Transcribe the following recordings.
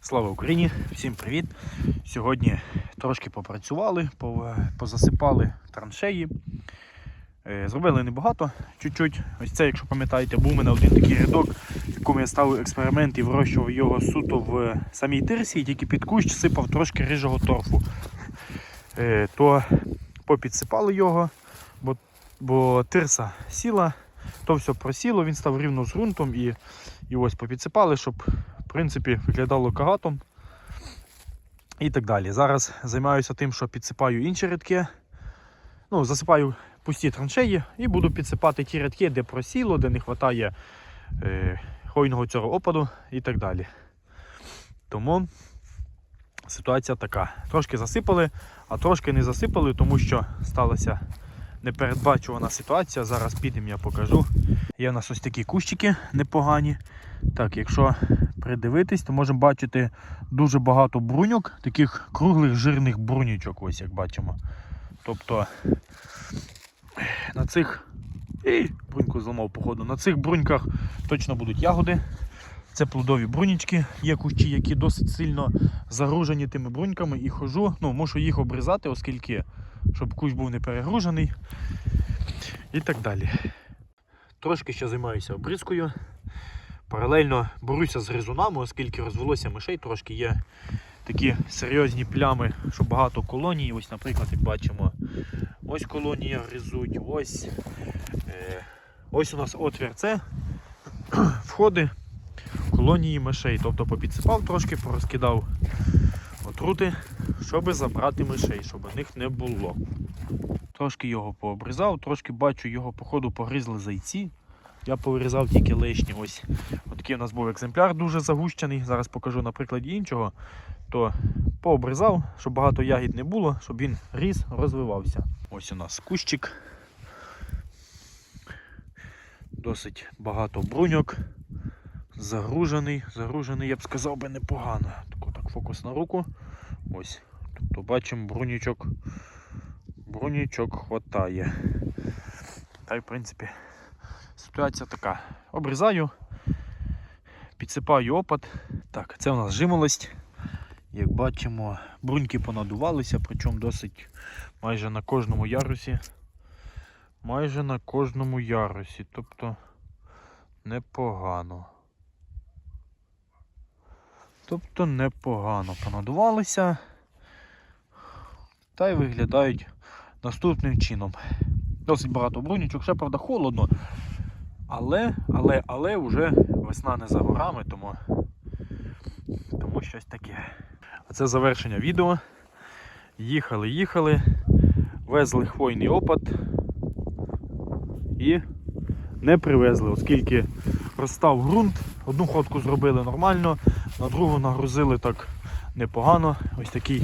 Слава Україні! Всім привіт! Сьогодні трошки попрацювали, позасипали траншеї. Е, Зробили небагато, чуть-чуть. Ось це, якщо пам'ятаєте, був у мене один такий рядок, в якому я ставив експеримент і вирощував його суто в самій тирсі, і тільки під кущ сипав трошки рижого торфу. Е, То попідсипали його, бо, бо тирса сіла, то все просіло, він став рівно з ґрунтом і, і ось попідсипали, щоб в принципі виглядало кагатом і так далі. Зараз займаюся тим, що підсипаю інші рядки. Ну, засипаю пусті траншеї і буду підсипати ті рядки, де просіло, де не вистачає е, хвойного цього опаду і так далі. Тому ситуація така. Трошки засипали, а трошки не засипали, тому що сталася непередбачувана ситуація. Зараз підемо, я покажу. Є у нас ось такі кущики непогані. Так, якщо придивитись, то можемо бачити дуже багато бруньок, таких круглих жирних брунючок, ось як бачимо. Тобто на цих. І бруньку зламав, походу. На цих бруньках точно будуть ягоди. Це плодові брунічки. Є кущі, які досить сильно загружені тими бруньками і хожу. Ну, мушу їх обрізати, оскільки щоб кущ був не перегружений. І так далі. Трошки ще займаюся обрізкою. Паралельно борюся з гризунами, оскільки розвелося мишей, трошки є такі серйозні плями, що багато колоній. Ось, наприклад, як бачимо, ось колонія гризуть, ось. Е, ось у нас отвір це входи колонії мишей. Тобто попідсипав трошки, порозкидав отрути, щоб забрати мишей, щоб них не було. Трошки його пообрізав, трошки бачу, його походу погризли зайці. Я повирізав тільки лишні. Ось такий у нас був екземпляр дуже загущений. Зараз покажу на прикладі іншого. То пообрізав, щоб багато ягід не було, щоб він ріс, розвивався. Ось у нас кущик. Dосить багато бруньок. Загружений, загружений, я б сказав би непогано. Так, так фокус на руку. Ось. Тобто бачимо брунічок. Брунічок хватає. Та й в принципі ситуація така. Обрізаю, підсипаю опад. Так, це у нас жимолость. Як бачимо, бруньки понадувалися, причому досить майже на кожному ярусі. Майже на кожному ярусі. Тобто непогано. Тобто непогано понадувалися. Та й виглядають наступним чином. Досить багато брунючок, ще правда холодно. Але, але, але вже весна не за горами, тому, тому щось таке. А це завершення відео. Їхали, їхали, везли хвойний опад і не привезли, оскільки розстав ґрунт, одну ходку зробили нормально, на другу нагрузили так непогано. Ось такий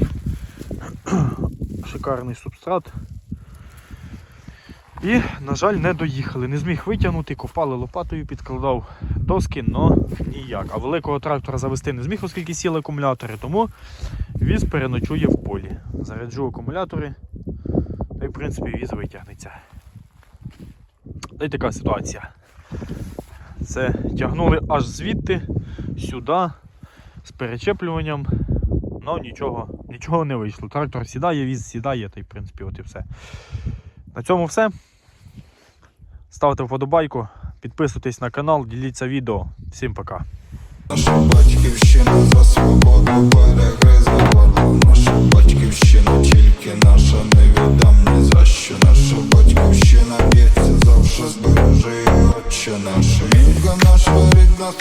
шикарний субстрат. І, на жаль, не доїхали. Не зміг витягнути, копали лопатою, підкладав доски, але ніяк. А великого трактора завести не зміг, оскільки сіли акумулятори, тому віз переночує в полі. Заряджу акумулятори, та й в принципі віз витягнеться. Та й така ситуація. Це тягнули аж звідти, сюди, з перечеплюванням. Ну нічого, нічого не вийшло. Трактор сідає, віз сідає, та й в принципі от і все. На цьому все. Ставте вподобайку, підписуйтесь на канал, діліться відео. Всім пока. Наша батьківщина за свободу перегризла горло Наша батьківщина тільки наша не віддам ні за що Наша батьківщина б'ється завше збережи отче наш Мінка наша рідна